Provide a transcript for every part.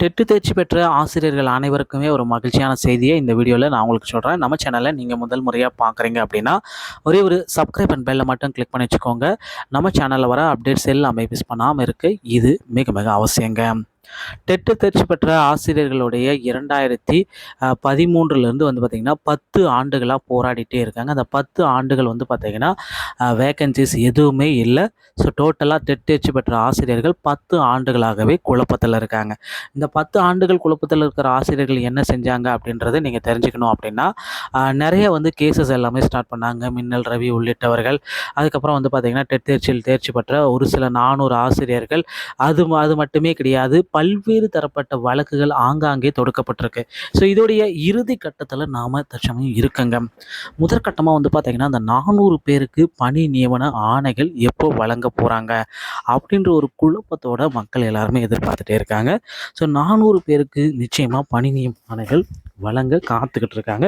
TET தேர்ச்சி பெற்ற ஆசிரியர்கள் அனைவருக்குமே ஒரு மகிழ்ச்சியான செய்தியை இந்த வீடியோவில் நான் உங்களுக்கு சொல்கிறேன் நம்ம சேனலை நீங்கள் முதல் முறையாக பார்க்குறீங்க அப்படின்னா ஒரே ஒரு சப்ஸ்கிரைப் அண்ட் பெல்லை மட்டும் கிளிக் பண்ணி வச்சுக்கோங்க. நம்ம சேனலில் வர அப்டேட்ஸ் எல்லாமே மிஸ் பண்ணாமல் இருக்குது இது மிக மிக அவசியங்க. டெட்டு தேர்ச்சி பெற்ற ஆசிரியர்களுடைய இரண்டாயிரத்தி பதிமூன்றுலேருந்து வந்து பார்த்திங்கன்னா பத்து ஆண்டுகளாக போராடிட்டே இருக்காங்க. அந்த பத்து ஆண்டுகள் வந்து பார்த்திங்கன்னா வேக்கன்சிஸ் எதுவுமே இல்லை. ஸோ டோட்டலாக டெட் தேர்ச்சி பெற்ற ஆசிரியர்கள் பத்து ஆண்டுகளாகவே குழப்பத்தில் இருக்காங்க. இந்த பத்து ஆண்டுகள் குழப்பத்தில் இருக்கிற ஆசிரியர்கள் என்ன செஞ்சாங்க அப்படின்றத நீங்கள் தெரிஞ்சுக்கணும் அப்படின்னா நிறைய வந்து கேசஸ் எல்லாமே ஸ்டார்ட் பண்ணாங்க. மின்னல் ரவி உள்ளிட்டவர்கள். அதுக்கப்புறம் வந்து பார்த்திங்கன்னா டெட் தேர்ச்சியில் தேர்ச்சி பெற்ற ஒரு சில நானூறு ஆசிரியர்கள். அது அது மட்டுமே கிடையாது. பல்வேறு தரப்பட்ட வழக்குகள் ஆங்காங்கே தொடுக்கப்பட்டிருக்கு. ஸோ இதோடைய இறுதி கட்டத்தில் நாம் தற்சமயம் இருக்குங்க. முதற்கட்டமாக வந்து பார்த்திங்கன்னா அந்த நானூறு பேருக்கு பணி நியமன ஆணைகள் எப்போ வழங்க போகிறாங்க அப்படின்ற ஒரு குழப்பத்தோட மக்கள் எல்லாருமே எதிர்பார்த்துட்டே இருக்காங்க. ஸோ நானூறு பேருக்கு நிச்சயமாக பணி நியமன ஆணைகள் வழங்க காத்துக்கிட்டு இருக்காங்க.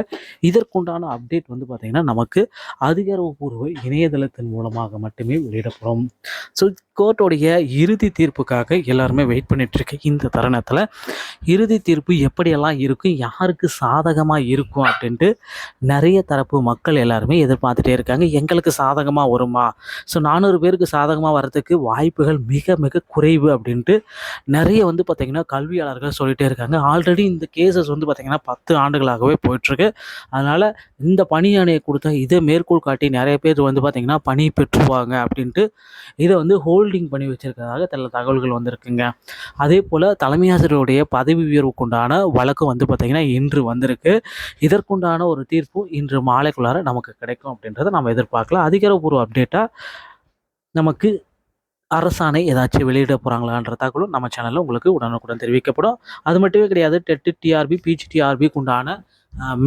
இதற்குண்டான அப்டேட் வந்து பார்த்திங்கன்னா நமக்கு அதிகாரப்பூர்வ இணையதளத்தின் மூலமாக மட்டுமே வெளியிடப்படும். ஸோ கோர்ட்டோடைய இறுதி தீர்ப்புக்காக எல்லாருமே வெயிட் பண்ணிகிட்ருக்கு இந்த தருணத்தில். இறுதி தீர்ப்பு எப்படியெல்லாம் இருக்கும் யாருக்கு சாதகமாக இருக்கும் அப்படின்ட்டு நிறைய தரப்பு மக்கள் எல்லாருமே எதிர்பார்த்துட்டே இருக்காங்க. எங்களுக்கு சாதகமாக வருமா? ஸோ நானூறு பேருக்கு சாதகமாக வரதுக்கு வாய்ப்புகள் மிக மிக குறைவு அப்படின்ட்டு நிறைய வந்து பார்த்திங்கன்னா கல்வியாளர்கள் சொல்லிகிட்டே இருக்காங்க. ஆல்ரெடி இந்த கேசஸ் வந்து பார்த்திங்கன்னா பத்து ஆண்டுகளாகவே போயிட்டுருக்கு. அதனால் இந்த பணி கொடுத்தா இதை மேற்கோள் காட்டி நிறைய பேர் வந்து பார்த்திங்கன்னா பணி பெற்றுவாங்க அப்படின்ட்டு இதை வந்து ஹோல் ஹோல்டிங் பண்ணி வச்சுருக்கிறதாக சில தகவல்கள் வந்திருக்குங்க. அதே போல் தலைமை ஆசிரியருடைய பதவி உயர்வுக்குண்டான வழக்கு வந்து பார்த்திங்கன்னா இன்று வந்திருக்கு. இதற்குண்டான ஒரு தீர்ப்பு இன்று மாலைக்குள்ளார நமக்கு கிடைக்கும் அப்படின்றத நம்ம எதிர்பார்க்கலாம். அதிகாரப்பூர்வ அப்டேட்டாக நமக்கு அரசாணை ஏதாச்சும் வெளியிட போகிறாங்களான்ற தகவலும் நம்ம சேனலில் உங்களுக்கு உடனுக்குடன் தெரிவிக்கப்படும். அது மட்டுமே கிடையாது டெட்டு டிஆர்பி பிஜிடிஆர்பிக்கு உண்டான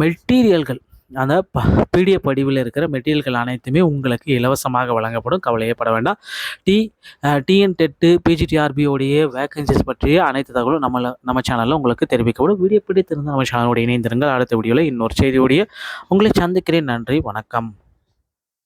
மெட்டீரியல்கள் அந்த பிடிஎஃப் படிவில் இருக்கிற மெட்டீரியல்கள் அனைத்துமே உங்களுக்கு இலவசமாக வழங்கப்படும். கவலையப்பட வேண்டாம். டி டிஎன் டெட்டு பிஜிடிஆர்பியோடைய வேகன்சிஸ் பற்றிய அனைத்து தகவலும் நம்ம நம்ம சேனலில் உங்களுக்கு தெரிவிக்கப்படும். வீடியோ பிடித்திருந்து நம்ம சேனலோடு இணைந்திருங்கள். அடுத்த வீடியோவில் இன்னொரு செய்தியோடைய உங்களை சந்திக்கிறேன். நன்றி. வணக்கம்.